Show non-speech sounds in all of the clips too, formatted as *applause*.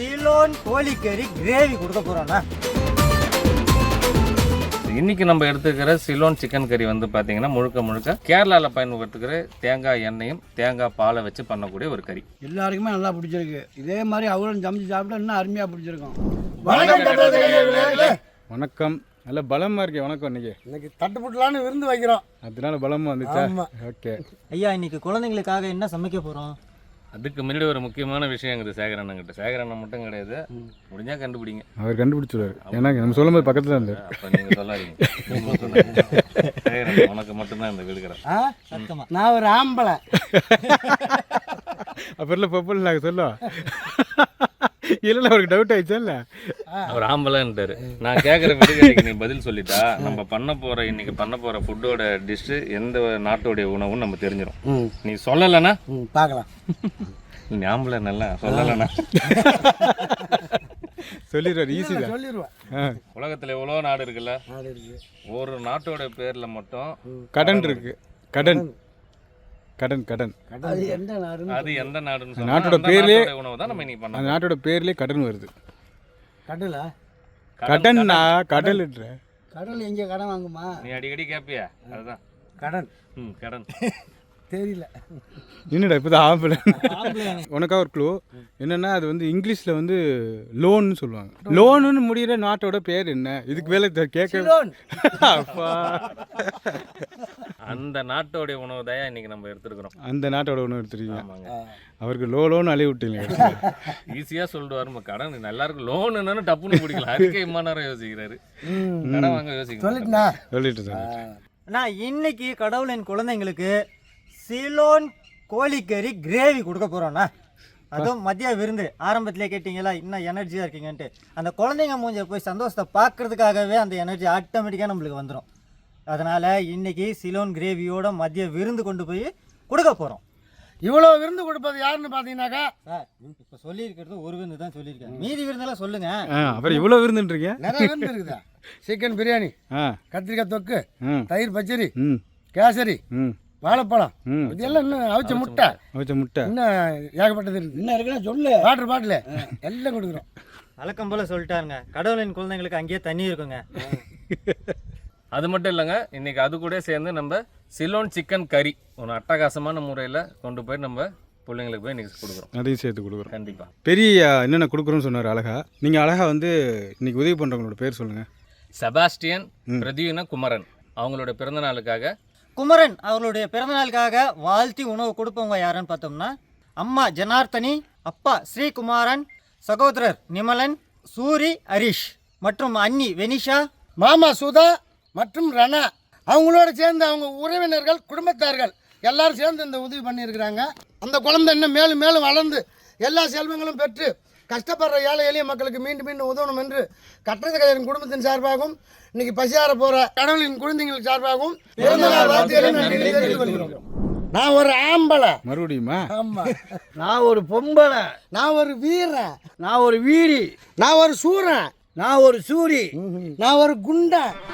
சிலோன் கோழிக்கறி கிரேவி கொடுக்க போறோம்ண்ணா இன்னைக்கு நம்ம எடுத்துக்கிற சிலோன் சிக்கன் கறி வந்து பார்த்தீங்கன்னா முழுக்க முழுக்க கேரளாவில் பயன்படுத்துகிற தேங்காய் எண்ணெயும் தேங்காய் பாலை வச்சு பண்ணக்கூடிய ஒரு கறி. எல்லாருக்குமே நல்லா பிடிச்சிருக்கு. இதே மாதிரி அவரும் சமைச்சு சாப்பிட்டா இன்னும் அருமையாக பிடிச்சிருக்கும். வணக்கம் நல்ல பலமா இருக்கே வணக்கம் இன்னைக்கு. இன்னைக்கு தட்டுப்புட்டலான்னு விருந்து வைக்கிறோம். அதனால பலமா வந்துச்சா? ஆமா. ஓகே. ஐயா இன்னைக்கு குழந்தைங்களுக்காக என்ன சமைக்க போறோம்? அதுக்கு முன்னாடி ஒரு முக்கியமான விஷயம் இருக்குது சேகரண்ணங்கிட்ட. சேகரண்ணன் மட்டும் கிடையாது. முடிஞ்சா கண்டுபிடிங்க. அவர் கண்டுபிடிச்சிருவாரு ஏன்னா நம்ம சொல்லும் போது பக்கத்துல இருந்தார். அப்போ நீங்கள் சொல்லாதீங்க. உனக்கு மட்டும்தான் இந்த விழுக்கிறேன் நான் ஒரு ஆம்பளை. *laughs* அப்புறம் பப்பல் நாங்கள் சொல்லுவோம். இல்லை அவருக்கு டவுட் ஆயிடுச்சா இல்லை? அவர் ஆம்பளைன்ட்டாரு நான் கேட்குற விடுகதைக்கு நீ பதில் சொல்லிட்டா நம்ம பண்ண போற இன்னைக்கு பண்ண போற ஃபுட்டோட டிஷ்ஷு எந்த நாட்டோடைய உணவுன்னு நம்ம தெரிஞ்சிடும் நீ சொல்லலைன்னா? ம் பார்க்கலாம். நீ ஆம்பளை நல்லா சொல்லலைன்னா சொல்லிடுவார் ஈஸி தான். சொல்லிடுவேன் உலகத்துல எவ்வளோ நாடு இருக்குல்ல? நாடு இருக்கு. ஒரு நாட்டோட பேர்ல மட்டும் கடன் இருக்கு. கடன். கடன் கடன். அது எந்த நாடுன்னு அது எந்த நாடுன்னு சொன்னா நாட்டோட அந்த பேர்லயே- நாட்டோட உணவு தான் நம்ம இன்னைக்கு அந்த பண்ணோம் நாட்டோட பேர்லயே கடன் வருது. கடலா? கடன்னா கடல்ன்ற கடல் எங்கே கடன் வாங்குமா? நீ அடிக்கடி கேட்பியா அதுதான். கடன். ம் கடன். *laughs* தெரியல. என்னடா இப்போதான் ஆம்பளை? உனக்கா ஒரு க்ளூ என்னன்னா அது வந்து இங்கிலீஷ்ல வந்து லோன்னு சொல்லுவாங்க. லோனுன்னு முடியிற நாட்டோட பேர் என்ன? இதுக்கு மேலே தெ- கேட்க அப்பா. அந்த நாட்டோடைய உணவு தான் இன்னைக்கு நம்ம எடுத்துருக்கிறோம். அந்த நாட்டோட ஒன்று எடுத்துருக்கீங்க. ஆமாங்க. அவருக்கு லோ லோன்னு அழிய விட்டீங்க. ஈஸியா சொல்லிட்டு நம்ம கடன் எல்லாருக்கும் லோன் என்னன்னு டப்புன்னு பிடிக்கலாம் அதுக்கே இம்மா நேரம் யோசிக்கிறாரு கடன் வாங்க யோசிக்கிறேன் சொல்லிட்டுனா? சொல்லிட்டு சொல்லிட்டு. நான் இன்னைக்கு கடவுளின் குழந்தைங்களுக்கு சிலோன் கோழிக்கறி கிரேவி கொடுக்க போறோம்ண்ணா. அதுவும் மதிய விருந்து. ஆரம்பத்திலே கேட்டிங்களா இன்னும் எனர்ஜியாக இருக்கீங்கன்ட்டு. அந்த குழந்தைங்க மூஞ்ச போய் சந்தோஷத்தை பார்க்கறதுக்காகவே அந்த எனர்ஜி ஆட்டோமேட்டிக்காக நம்மளுக்கு வந்துடும் அதனால் இன்னைக்கு சிலோன் கிரேவியோட மதிய விருந்து கொண்டு போய் கொடுக்க போகிறோம் இவ்வளோ விருந்து கொடுப்பது யாருன்னு பார்த்தீங்கன்னாக்கா? சார் இப்போ சொல்லியிருக்கிறது ஒரு விருந்து தான் சொல்லியிருக்கேன் மீதி விருந்தெல்லாம் சொல்லுங்கள் அப்புறம் இவ்வளோ விருந்துன்றீங்க? நிறைய விருந்து இருக்குதா? சிக்கன் பிரியாணி கத்திரிக்காய் தொக்கு ம். தயிர் பச்சடி கேசரி ம். வாழைப்பழம். ம். இதெல்லாம் இன்னும் அவிச்ச முட்டை? வச்ச முட்டை. இன்னும் ஏகப்பட்டது இருக்கு? இன்னும் இருக்குன்னா சொல்லு. Water bottle. எல்லாம் கொடுக்குறோம். வழக்கம் போல் சொல்லிட்டாருங்க. கடவுளின் குழந்தைங்களுக்கு அங்கேயே தண்ணி இருக்குங்க. அது மட்டும் இல்லைங்க இன்னைக்கு அது கூட சேர்ந்து நம்ம சிலோன் சிக்கன் கறி ஒரு அட்டகாசமான முறையில் கொண்டு போய் நம்ம பிள்ளைங்களுக்கு போய் இன்னைக்கு கொடுக்குறோம். அதையும் சேர்த்து கொடுக்குறோம். கண்டிப்பா. பெரிய என்னென்ன கொடுக்குறோன்னு சொன்னார் அழகா. நீங்கள் அழகா வந்து இன்னைக்கு உதவி பண்ணுறவங்களோட பேர் சொல்லுங்கள் செபாஸ்டியன் பிரதீன குமரன். அவங்களோட பிறந்த நாளுக்காக குமரன் அவர்களுடைய பிறந்தநாளுக்காக வாழ்த்தி உணவு கொடுப்பவங்க யாருன்னு பார்த்தோம்னா அம்மா ஜனார்த்தனி அப்பா ஸ்ரீகுமாரன் சகோதரர் நிமலன் சூரி ஹரிஷ் மற்றும் அன்னி வெனிஷா மாமா சுதா மற்றும் ரணா. அவங்களோட சேர்ந்து அவங்க உறவினர்கள் குடும்பத்தார்கள் எல்லாரும் சேர்ந்து இந்த உதவி பண்ணியிருக்கிறாங்க. அந்த குழந்தை இன்னும் மேலும் மேலும் வளர்ந்து எல்லா செல்வங்களும் பெற்று கஷ்டப்படுற ஏழை எளிய மக்களுக்கு மீண்டும் மீண்டும் உதவணும் என்று கட்டளை கலைஞரின் குடும்பத்தின் சார்பாகவும் இன்னைக்கு பசியார போற கடவுளின் குழந்தைகள் சார்பாகவும். நான் ஒரு ஆம்பளை. மறுபடியுமா ஆமா. *laughs* நான் ஒரு பொம்பளை. நான் ஒரு வீரன் நான் ஒரு வீரி. நான் ஒரு சூரன். நான் ஒரு சூரி. நான் ஒரு குண்டன் *laughs*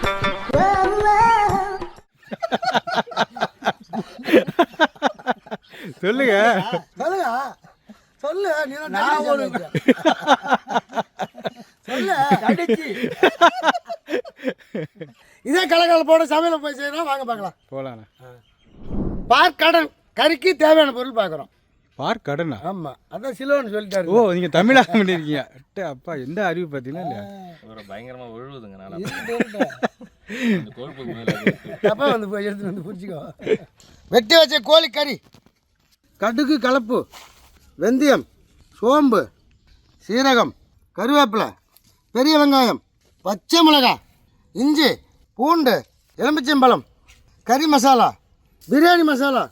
சொல்லுங்க. சொல்லுங்க சொல்லு நீ நான் ஒரு சொல்லு. தடிச்சு இதே கலகலப்போட சமையல போய் செய்யறோம் வாங்க பார்க்கலாம். போகலாண்ணா பார்க்கடன் கறிக்கு தேவையான பொருள் பார்க்குறோம். பார்க் கடனா? ஆமா அதான் சிலோன்னு சொல்லிட்டாரு. ஓ நீங்கள் தமிழாக பண்ணியிருக்கீங்க அட்டே அப்பா எந்த அறிவு பார்த்தீங்களா இல்லையா? ஒரு பயங்கரமா விழுவுதுங்க. தப்பா வந்து போய் எடுத்துட்டு வந்து பிடிச்சிக்கோ. வெட்டி வச்ச கோழி கறி கடுகு கலப்பு. வெந்தயம் சோம்பு சீரகம் கருவேப்பிலை பெரிய வெங்காயம் பச்சை மிளகாய் இஞ்சி பூண்டு எலுமிச்சம்பழம் கறி மசாலா பிரியாணி மசாலா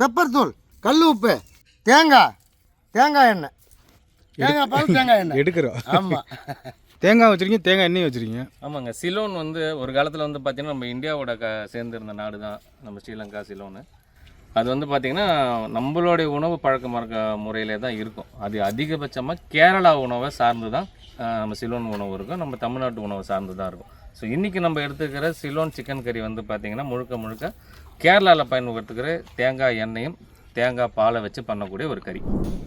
பெப்பர் தூள் கல் உப்பு தேங்காய் தேங்காய் எண்ணெய். தேங்காய் பால் தேங்காய் எண்ணெய். எடுக்கிறோம். ஆமாம் தேங்காய் வச்சிருக்கீங்க தேங்காய் எண்ணெய் வச்சிருக்கீங்க. ஆமாங்க சிலோன் வந்து ஒரு காலத்தில் வந்து பார்த்தீங்கன்னா நம்ம இந்தியாவோட க சேர்ந்திருந்த நாடு தான் நம்ம ஸ்ரீலங்கா சிலோனு. அது வந்து பார்த்திங்கன்னா நம்மளுடைய உணவு பழக்க மறக்க முறையிலே தான் இருக்கும். அது அதிகபட்சமாக கேரளா உணவை சார்ந்து தான் நம்ம சிலோன் உணவு இருக்கும். நம்ம தமிழ்நாட்டு உணவு சார்ந்து தான் இருக்கும். ஸோ இன்றைக்கி நம்ம எடுத்துக்கிற சிலோன் சிக்கன் கறி வந்து பார்த்திங்கன்னா முழுக்க முழுக்க கேரளாவில் பயன்படுத்துகிற தேங்காய் எண்ணெயும் தேங்காய் பாலை வச்சு பண்ணக்கூடிய ஒரு கறி.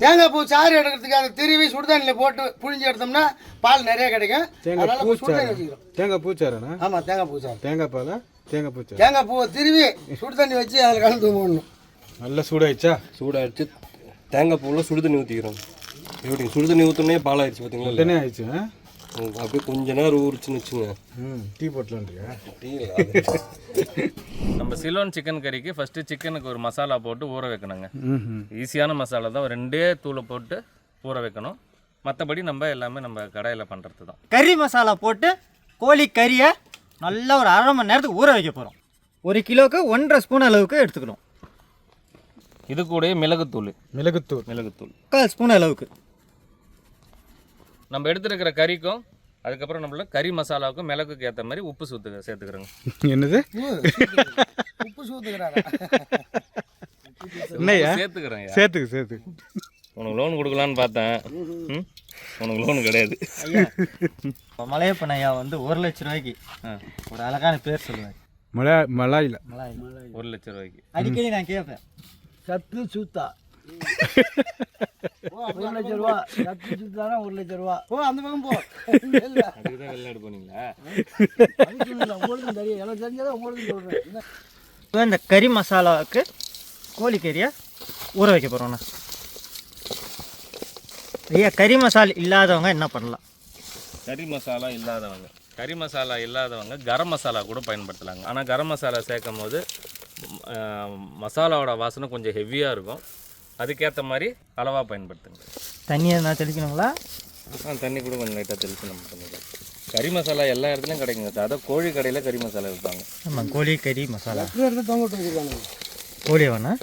தேங்காய் பூ சாறு எடுக்கிறதுக்கு அதை திருவி சுடுதண்ணியில் போட்டு புழிஞ்சு எடுத்தோம்னா பால் நிறைய கிடைக்கும். தேங்காய் வச்சுக்கிறோம். தேங்காய் பூச்சாரண்ணா ஆமாம் தேங்காய் பூ சாறு தேங்காய் பாலா? தேங்காய் பூச்சாறு. தேங்காய் பூவை திருவி சுடுதண்ணி வச்சு அதில் கலந்து போடணும் நல்லா சூடாயிடுச்சா? சூடாகிடுச்சு தேங்காய் பூவில் சுடு தண்ணி ஊற்றிக்கிறோம் எப்படி சுடு தண்ணி ஊற்றினே பால் ஆயிடுச்சு பார்த்தீங்களா உடனே ஆயிடுச்சு அப்படியே கொஞ்ச நேரம் ஊறிச்சுன்னு வச்சுங்க. ம் டீ போட்டலான்றியா? டீ. நம்ம சிலோன் சிக்கன் கறிக்கு ஃபஸ்ட்டு சிக்கனுக்கு ஒரு மசாலா போட்டு ஊற வைக்கணுங்க. ம் ஈஸியான மசாலா தான். ரெண்டே தூளை போட்டு ஊற வைக்கணும். மற்றபடி நம்ம எல்லாமே நம்ம கடையில் பண்ணுறது தான் கறி மசாலா போட்டு கோழி கறியை நல்லா ஒரு அரை மணி நேரத்துக்கு ஊற வைக்க போகிறோம் ஒரு கிலோவுக்கு ஒன்றரை ஸ்பூன் அளவுக்கு எடுத்துக்கணும். இது கூடயே மிளகுத்தூள். மிளகுத்தூள். மிளகுத்தூள். முக்கால் ஸ்பூன் அளவுக்கு. நம்ம எடுத்துருக்கிற கறிக்கும் அதுக்கப்புறம் நம்மள கறி மசாலாவுக்கும் மிளகுக்கு ஏற்ற மாதிரி உப்பு சூத்து சேர்த்துக்கிறோங்க. என்னது? உப்பு சூத்துக்கிறாங்க என்னய்யா? சேர்த்துக்கிறேன் சேர்த்துக்கு சேர்த்துக்கு. உனக்கு லோன் கொடுக்கலான்னு பார்த்தேன்? உனக்கு லோன் கிடையாது. மலையப்பன் ஐயா வந்து ஒரு லட்ச ரூபாய்க்கு ஒரு அழகான பேர் சொல்லுவார். மலா மலாயில். மலாய். ஒரு லட்ச ரூபாய்க்கு. அடிக்கடி நான் கேட்பேன் சத்து சுத்தா. ஒரு லட்ச ரூபா சத்து சுத்தானா ஒரு லட்ச ரூபா. ஓ அந்த பக்கம் போ. இல்ல அதுக்கு தான் வெளிநாடு போனீங்களா? உங்களுக்கும் தெரியும். எனக்கு தெரிஞ்சதை உங்களுக்கும் சொல்கிறேன் இந்த கறி மசாலாவுக்கு கோழி கறியை ஊற வைக்க போகிறோண்ணா ஐயா கறி மசால் இல்லாதவங்க என்ன பண்ணலாம்? கறி மசாலா இல்லாதவங்க. கறி மசாலா இல்லாதவங்க கரம் மசாலா கூட பயன்படுத்தலாங்க. ஆனால் கரம் மசாலா சேர்க்கும் போது மசாலாவோட வாசனை கொஞ்சம் ஹெவியாக இருக்கும். அதுக்கேற்ற மாதிரி அளவாக பயன்படுத்துங்க. தண்ணி எதனா தெளிக்கணுங்களா? ஆ தண்ணி கூட கொஞ்சம் லைட்டாக தெளித்து நம்ம பண்ணிக்கலாம். கறி மசாலா எல்லா இடத்துலையும் கிடைக்குங்க சார். அதான் கோழி கடையில் கறி மசாலா விற்பாங்க ஆமாம் கோழி கறி மசாலா. கோழி வேணா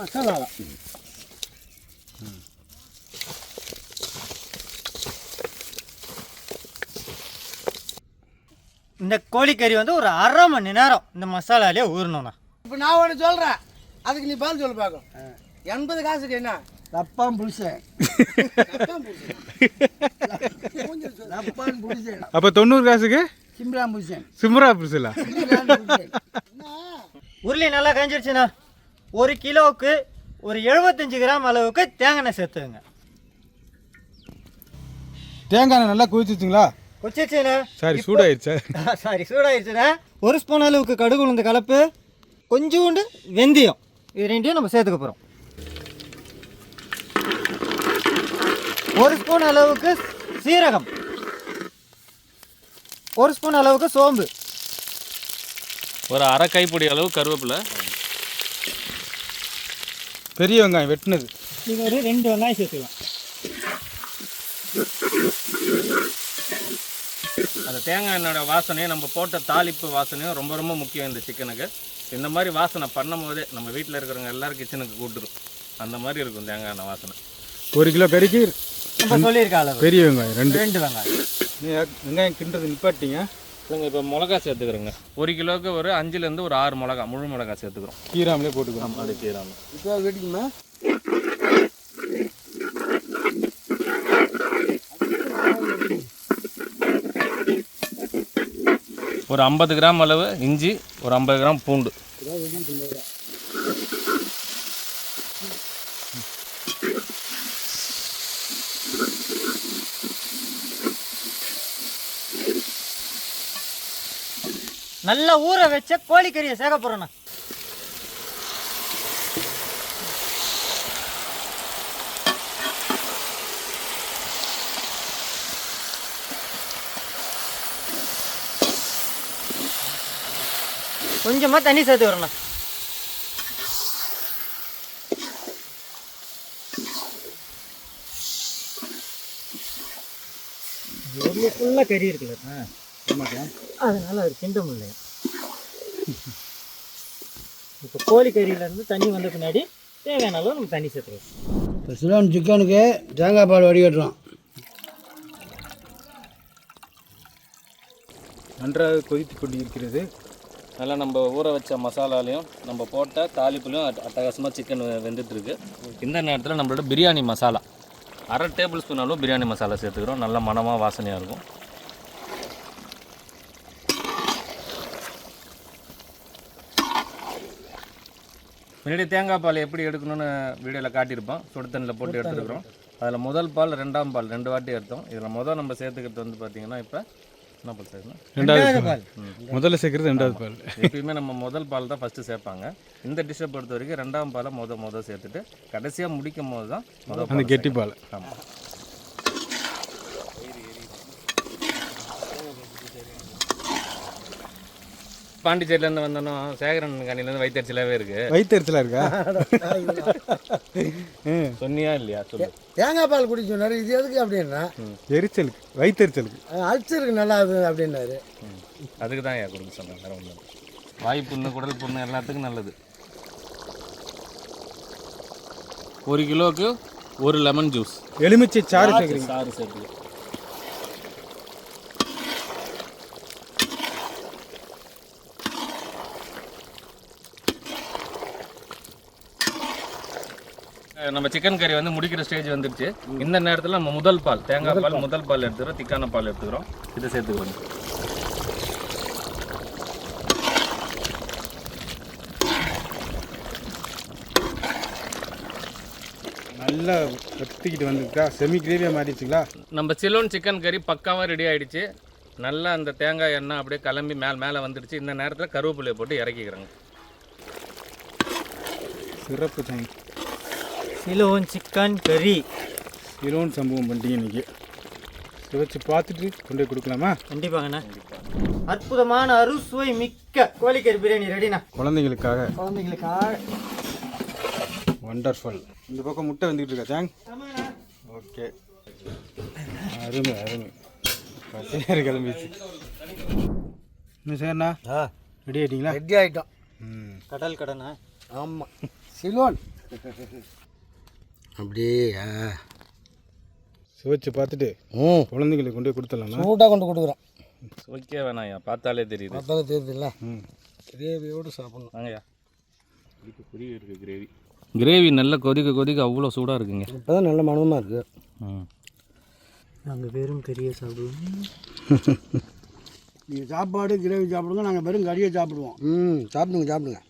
மசாலா. இந்த கோழி கறி வந்து ஒரு அரை மணி நேரம் இந்த மசாலாலே ஊறணும்ண்ணா. இப்போ நான் ஒன்று சொல்கிறேன் அதுக்கு நீ பதில் சொல்லு பார்க்கும் எண்பது காசுக்கு என்ன? ரப்பான் புருஷன் ரப்பான் புருஷன். அப்போ தொண்ணூறு காசுக்கு? சிம்ரான் புருஷன் சிம்ரா புரிசலா உருளி நல்லா கஞ்சிருச்சுண்ணா. ஒரு கிலோவுக்கு ஒரு எழுபத்தஞ்சு கிராம் அளவுக்கு தேங்காய் எண்ணெய் சேர்த்துங்க தேங்காய் எண்ணெய் நல்லா குதிச்சுச்சுங்களா கொச்சிச்சுண்ணா சாரி சூடாயிருச்சா? சாரி சூடாயிருச்சுண்ணா. ஒரு ஸ்பூன் அளவுக்கு கடுகு உளுந்த கலப்பு. கொஞ்சோண்டு வெந்தயம். இது ரெண்டையும் நம்ம சேர்த்துக்க போகிறோம் ஒரு ஸ்பூன் அளவுக்கு சீரகம். ஒரு ஸ்பூன் அளவுக்கு சோம்பு. ஒரு அரை கைப்பிடி அளவு கருவேப்பிலை. பெரிய வெங்காயம் வெட்டினது. இது ஒரு ரெண்டு வெங்காயம் சேர்த்துக்கலாம். அந்த தேங்காய் எண்ணெயோட வாசனையும் நம்ம போட்ட தாளிப்பு வாசனையும் ரொம்ப ரொம்ப முக்கியம் இந்த சிக்கனுக்கு இந்த மாதிரி வாசனை பண்ணும் போதே நம்ம வீட்டில் இருக்கிறவங்க எல்லாரும் கிச்சனுக்கு கூட்டுரும் அந்த மாதிரி இருக்கும் தேங்காய் எண்ணெய் வாசனை. ஒரு கிலோ கறிக்கு நம்ம சொல்லியிருக்க அளவு. பெரிய வெங்காயம் ரெண்டு. ரெண்டு வெங்காயம். வெங்காயம் கிண்டுறது நிப்பாட்டிங்க இல்லைங்க இப்போ மிளகா சேர்த்துக்கிறோங்க. ஒரு கிலோவுக்கு ஒரு அஞ்சுலேருந்து ஒரு ஆறு மிளகா முழு மிளகா சேர்த்துக்கிறோம். கீராமலே போட்டுக்கிறோம். அது கீராம. இப்போ வெட்டிக்குமா ஒரு ஐம்பது கிராம் அளவு இஞ்சி ஒரு ஐம்பது கிராம் பூண்டு. நல்லா ஊற வச்ச கோழிக்கறியை சேர்க்க போகிறோண்ணா கொஞ்சமாக தண்ணி சேர்த்துக்கிறோண்ணா ஃபுல்லாக கறி இருக்குல்ல அதனால அது கிண்ட முடியல. இப்போ கோழி கறியிலேருந்து தண்ணி வந்த பின்னாடி தேவையான அளவு நம்ம தண்ணி சேர்த்துக்கலாம். இப்போ சிலோன் சிக்கனுக்கு தேங்காய் பால் வடிகட்டுறோம். நன்றாக கொதித்து கொண்டு இருக்கிறது நல்லா நம்ம ஊற வச்ச மசாலாலையும் நம்ம போட்ட தாளிப்புலையும் அட்ட- அட்டகாசமாக சிக்கன் வெந்துட்டுருக்கு. இந்த நேரத்தில் நம்மளோட பிரியாணி மசாலா. அரை டேபிள் ஸ்பூன் அளவு பிரியாணி மசாலா சேர்த்துக்கிறோம். நல்ல மணமாக வாசனையாக இருக்கும். முன்னாடி தேங்காய் பால் எப்படி எடுக்கணும்னு வீடியோவில் காட்டியிருப்போம். சுடு தண்ணியில் போட்டு எடுத்துருக்குறோம் அதில் முதல் பால் ரெண்டாம் பால் ரெண்டு வாட்டி எடுத்தோம். இதில் முதல் நம்ம சேர்த்துக்கிறது வந்து பார்த்தீங்கன்னா இப்போ என்ன பால் சேர்க்கணும் ரெண்டாவது பால். முதல்ல சேர்க்குறது ரெண்டாவது பால். எப்பயுமே நம்ம முதல் பால் தான் ஃபஸ்ட்டு சேர்ப்பாங்க. இந்த டிஷ்ஷை பொறுத்த வரைக்கும் ரெண்டாம் பாலை முத முத சேர்த்துட்டு கடைசியாக முடிக்கும் போது தான் முதல் அந்த கெட்டி பால். ஆமாம் பாண்டிச்சேரியிலேருந்து வந்தோன்னா சேகரன் கண்ணிலேருந்து வயிற்றுச்சலாகவே இருக்கு. வயிற்றுல இருக்கா? *laughs* சொன்னியா இல்லையா? சொல்லு. தேங்காய் பால் குடிக்க சொன்னார். இது எதுக்கு அப்படின்னா எரிச்சலுக்கு வயிற்றுச்சலுக்கு அல்சருக்கு நல்லா அது அப்படின்னாரு. அதுக்கு தான் ஏன் கொடுக்க சொன்னேன் வேற ஒன்றும் வாய் புண்ணு குடல் புண்ணு எல்லாத்துக்கும் நல்லது. ஒரு கிலோவுக்கு ஒரு லெமன் ஜூஸ். எலுமிச்சை சாறு சாறு சேர்த்து நம்ம சிக்கன் கறி வந்து முடிக்கிற ஸ்டேஜ் வந்துருச்சு இந்த நேரத்தில் நம்ம முதல் பால் தேங்காய் பால் முதல் பால் எடுத்துக்கிறோம் திக்கான பால் எடுத்துக்கிறோம். இதை சேர்த்துக்கிறோம் நல்லா வத்திக்கிட்டு வந்துருக்கா செமி கிரேவியாக மாறிடுச்சுங்களா? நம்ம சிலோன் சிக்கன் கறி பக்காவாக ரெடி ஆயிடுச்சு. நல்லா அந்த தேங்காய் எண்ணெய் அப்படியே கிளம்பி மேலே மேலே வந்துடுச்சு. இந்த நேரத்தில் கருவேப்பிலையை போட்டு இறக்கிக்கிறோங்க. சிறப்பு தாங்க சிலோன் சிக்கன் கறி. இரவும் சம்பவம் பண்ணிட்டீங்க இன்னைக்கு. இதை வச்சு பார்த்துட்டு கொண்டு போய் கொடுக்கலாமா? கண்டிப்பாங்கண்ணா. அற்புதமான அறுசுவை மிக்க கோழிக்கறி பிரியாணி ரெடிண்ணா. குழந்தைங்களுக்காக. குழந்தைங்களுக்காக. ஒண்டர்ஃபுல் இந்த பக்கம் முட்டை வந்துக்கிட்டு இருக்கா தேங் ஓகே அருமை அருமை. பசியார் கிளம்பிச்சு என்ன சார்ண்ணா? ஆ. ரெடி ஆயிட்டீங்களா? ரெடி ஆகிட்டோம் ம். கடல் கடனா? ஆமாம் சிலோன். அப்படியே சுவைச்சு பார்த்துட்டு ம் குழந்தைங்களுக்கு கொண்டு போய் கொடுத்துடலாமா? சூடாக கொண்டு கொடுக்குறோம். ஓகே வேணாம்யா பார்த்தாலே தெரியுது. பார்த்தாலே தெரியுதுல்ல? ம். கிரேவியோடு சாப்பிட்ணும். வாங்கய்யா கொதிக்க இருக்கு கிரேவி. கிரேவி நல்லா கொதிக்க கொதிக்க அவ்வளோ சூடாக இருக்குங்க. இப்போ தான் நல்ல மனமாக இருக்குது ம். நாங்கள் வெறும் கறியை சாப்பிடுவோம். *laughs* நீங்கள் சாப்பாடு கிரேவி சாப்பிடுங்க. நாங்கள் வெறும் கறியை சாப்பிடுவோம். ம் சாப்பிடுங்க சாப்பிடுங்க.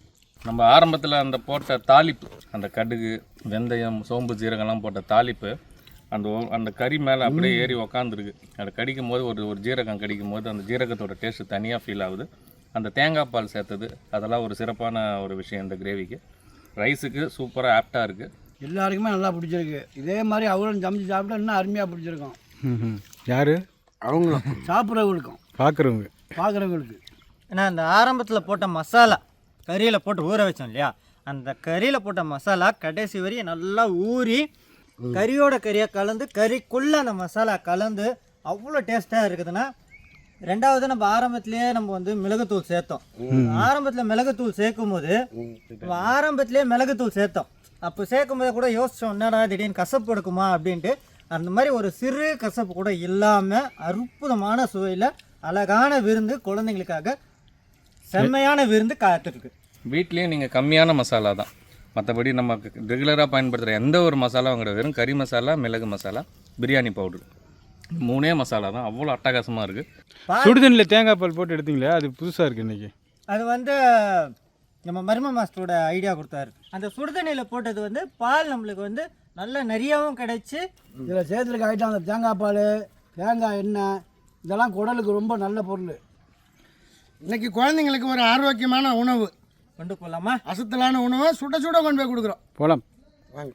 நம்ம ஆரம்பத்தில் அந்த போட்ட தாளிப்பு அந்த கடுகு வெந்தயம் சோம்பு ஜீரகம்லாம் போட்ட தாளிப்பு அந்த அந்த கறி மேலே அப்படியே ஏறி உக்காந்துருக்கு. அதை கடிக்கும் போது ஒரு ஒரு ஜீரகம் கடிக்கும் போது அந்த ஜீரகத்தோட டேஸ்ட் தனியாக ஃபீல் ஆகுது. அந்த தேங்காய் பால் சேர்த்தது அதெல்லாம் ஒரு சிறப்பான ஒரு விஷயம் இந்த கிரேவிக்கு ரைஸுக்கு சூப்பராக ஆப்டாக இருக்குது எல்லாருக்குமே நல்லா பிடிச்சிருக்கு. இதே மாதிரி அவரும் சமைச்சு சாப்பிட்டா இன்னும் அருமையாக பிடிச்சிருக்கும். யார்? அவங்களும். சாப்பிட்றவங்களுக்கும். பார்க்குறவங்க பார்க்குறவங்களுக்கு ஏன்னா அந்த ஆரம்பத்தில் போட்ட மசாலா கறியில் போட்டு ஊற வச்சோம் இல்லையா? அந்த கறியில் போட்ட மசாலா கடைசி வரையும் நல்லா ஊறி கறியோட கறியாக கலந்து கறிக்குள்ளே அந்த மசாலா கலந்து அவ்வளோ டேஸ்ட்டாக இருக்குதுன்னா ரெண்டாவது நம்ம ஆரம்பத்திலேயே நம்ம வந்து மிளகுத்தூள் சேர்த்தோம். ஆரம்பத்தில் மிளகுத்தூள் சேர்க்கும் போது ஆரம்பத்திலேயே மிளகுத்தூள் சேர்த்தோம். அப்போ சேர்க்கும் போது கூட யோசிச்சோம் என்னடா திடீர்னு கசப்பு எடுக்குமா அப்படின்ட்டு. அந்த மாதிரி ஒரு சிறு கசப்பு கூட இல்லாமல் அற்புதமான சுவையில் அழகான விருந்து குழந்தைங்களுக்காக செம்மையான விருந்து காத்துருக்கு வீட்லேயும் நீங்கள் கம்மியான மசாலா தான். மற்றபடி நம்ம ரெகுலராக பயன்படுத்துகிற எந்த ஒரு மசாலாவும் கிடையாது வெறும் கறி மசாலா மிளகு மசாலா பிரியாணி பவுடர் மூணே மசாலா தான். அவ்வளோ அட்டகாசமாக இருக்குது சுடுதண்ணியில் தேங்காய் பால் போட்டு எடுத்தீங்களே அது புதுசாக இருக்குது இன்னைக்கு. அது வந்து நம்ம மர்ம மாஸ்டரோட ஐடியா கொடுத்தாரு. அந்த சுடுதண்ணியில் போட்டது வந்து பால் நம்மளுக்கு வந்து நல்ல நிறையாவும் கிடைச்சி இதில் சேர்த்துருக்க ஐட்டம் அந்த தேங்காய் பால் தேங்காய் எண்ணெய் இதெல்லாம் குடலுக்கு ரொம்ப நல்ல பொருள். இன்னைக்கு குழந்தைங்களுக்கு ஒரு ஆரோக்கியமான உணவு. கொண்டு போகலாமா அசத்தலான உணவை சுட சுட கொண்டு போய் கொடுக்குறோம். போகலாம் வாங்க.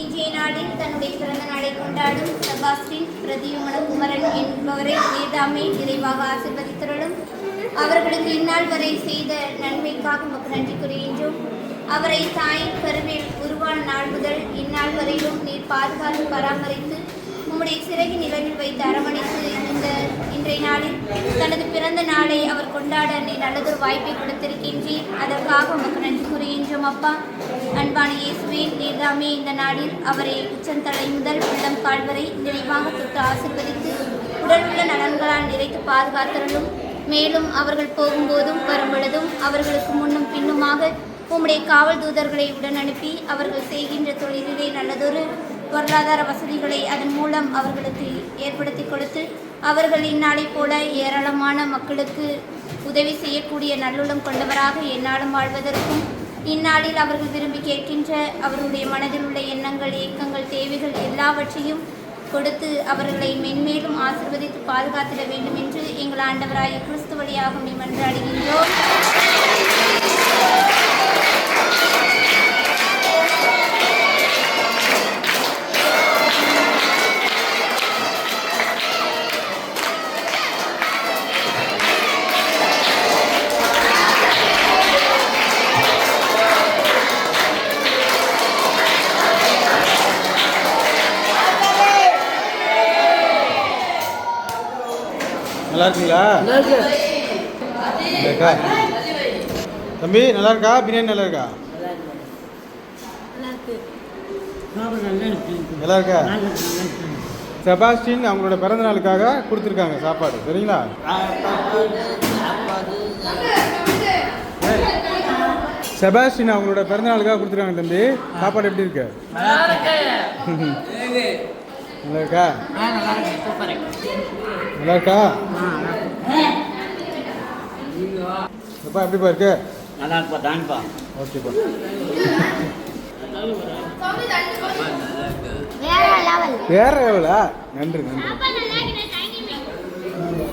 இன்றைய நாளில் தன்னுடைய பிறந்த நாளை கொண்டாடும் செபாஸ்டின் பிரதியுமன குமரன் என்பவரை வேதாமை நிறைவாக ஆசிர்வதித்தருளும். அவர்களுக்கு இந்நாள் வரை செய்த நன்மைக்காக உமக்கு நன்றி கூறுகின்றோம். அவரை தாயின் கருவில் உருவான நாள் முதல் இந்நாள் வரையிலும் நீர் பாதுகாத்து பராமரித்து உம்முடைய சிறகு நிலவில் வைத்து அரவணைத்து இன்றைய நாளில் தனது பிறந்த நாளை அவர் கொண்டாட நீ நல்லதொரு வாய்ப்பை கொடுத்திருக்கின்றீர். அதற்காக உமக்கு நன்றி கூறுகின்றோம் அப்பா. அன்பான இயேசுவே நீர்தாமே இந்த நாளில் அவரை உச்சந்தலை முதல் உள்ளம் கால் வரை நிறைவாக தொட்டு ஆசிர்வதித்து உடல் உள்ள நலன்களால் நிறைத்து பாதுகாத்தருளும். மேலும் அவர்கள் போகும்போதும் வரும்பொழுதும் அவர்களுக்கு முன்னும் பின்னுமாக உம்முடைய காவல் தூதர்களை உடன் அனுப்பி அவர்கள் செய்கின்ற தொழிலிலே நல்லதொரு பொருளாதார வசதிகளை அதன் மூலம் அவர்களுக்கு ஏற்படுத்தி கொடுத்து அவர்கள் இந்நாளைப் போல ஏராளமான மக்களுக்கு உதவி செய்யக்கூடிய நல்லுள்ளம் கொண்டவராக எந்நாளும் வாழ்வதற்கும் இந்நாளில் அவர்கள் விரும்பி கேட்கின்ற அவர்களுடைய மனதில் உள்ள எண்ணங்கள் ஏக்கங்கள் தேவைகள் எல்லாவற்றையும் கொடுத்து அவர்களை மென்மேலும் ஆசிர்வதித்து பாதுகாத்திட வேண்டும் என்று எங்கள் ஆண்டவராய கிறிஸ்து வழியாக மன்றாடுகின்றோம். நல்லா இருக்குங்களா? இருக்கா? தம்பி நல்லா இருக்கா? பிரியாணி நல்லா இருக்கா? நல்லா இருக்கா? செபாஸ்டின் அவங்களோட பிறந்த நாளுக்காக கொடுத்துருக்காங்க சாப்பாடு. சரிங்களா? செபாஸ்டின் அவங்களோட பிறந்த நாளுக்காக கொடுத்துருக்காங்க தம்பி. சாப்பாடு எப்படி இருக்கு. *laughs* நல்லா இருக்கா நல்லா இருக்கா எப்பா எப்படிப்பா இருக்கு? நல்லா இருப்பா தான்ப்பா ஓகேப்பா வேற எவ்வளோ நன்றி நன்றி.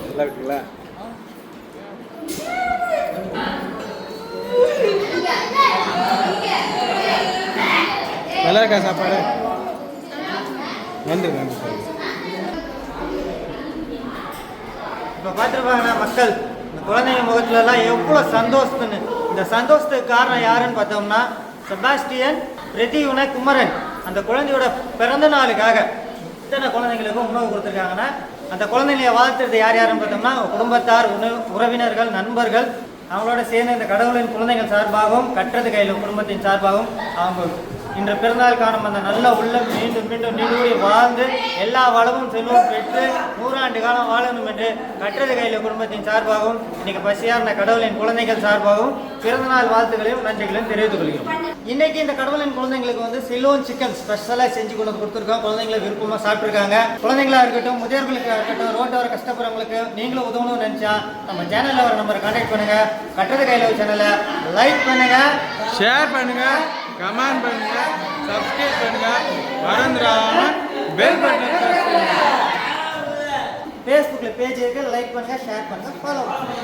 நல்லா இருக்குங்களா? நல்லா இருக்கா சாப்பாடு? நன்றி நன்றி. சார் இப்போ பார்த்துருப்பாங்கன்னா மக்கள் இந்த குழந்தைங்க முகத்துலலாம் எவ்வளோ சந்தோஷத்துன்னு. இந்த சந்தோஷத்துக்கு காரணம் யாருன்னு பார்த்தோம்னா செபாஸ்டியன் பிரதியுன குமரன். அந்த குழந்தையோட பிறந்த நாளுக்காக இத்தனை குழந்தைங்களுக்கும் உணவு கொடுத்துருக்காங்கன்னா அந்த குழந்தைங்களை வாழ்த்துறது யார் யாருன்னு பார்த்தோம்னா குடும்பத்தார் உணவு உறவினர்கள் நண்பர்கள் அவங்களோட சேர்ந்து இந்த கடவுளின் குழந்தைகள் சார்பாகவும் கற்றது கையில் குடும்பத்தின் சார்பாகவும் அவங்க இன்று பிறந்தால் காணும் அந்த நல்ல உள்ளம் மீண்டும் மீண்டும் நீடூடி வாழ்ந்து எல்லா வளமும் செல்வம் பெற்று நூறாண்டு காலம் வாழணும் என்று கற்றது கையில் குடும்பத்தின் சார்பாகவும் இன்னைக்கு பசியார்ந்த கடவுளின் குழந்தைகள் சார்பாகவும் பிறந்தநாள் வாழ்த்துக்களையும் நன்றிகளையும் தெரிவித்துக் கொள்கிறோம். இன்னைக்கு இந்த கடவுளின் குழந்தைங்களுக்கு வந்து சிலோன் சிக்கன் ஸ்பெஷலாக செஞ்சு கொண்டு கொடுத்துருக்கோம். குழந்தைங்களை விருப்பமாக சாப்பிட்ருக்காங்க குழந்தைங்களா இருக்கட்டும் முதியோர்களுக்கு இருக்கட்டும் ரோட்டோர கஷ்டப்படுறவங்களுக்கு நீங்களும் உதவணும்னு நினச்சா நம்ம சேனலில் ஒரு நம்பரை கான்டாக்ட் பண்ணுங்கள் கட்டது கையில் சேனலை லைக் பண்ணுங்கள் ஷேர் பண்ணுங்கள் கமெண்ட் பண்ணுங்க சப்ஸ்கிரைப் பண்ணுங்க. மறந்துடாம பெல் பட்டன் ஃபேஸ்புக்கில் பேஜ் இருக்கு லைக் பண்ணுங்க ஷேர் பண்ணுங்க ஃபாலோ பண்ணுங்க.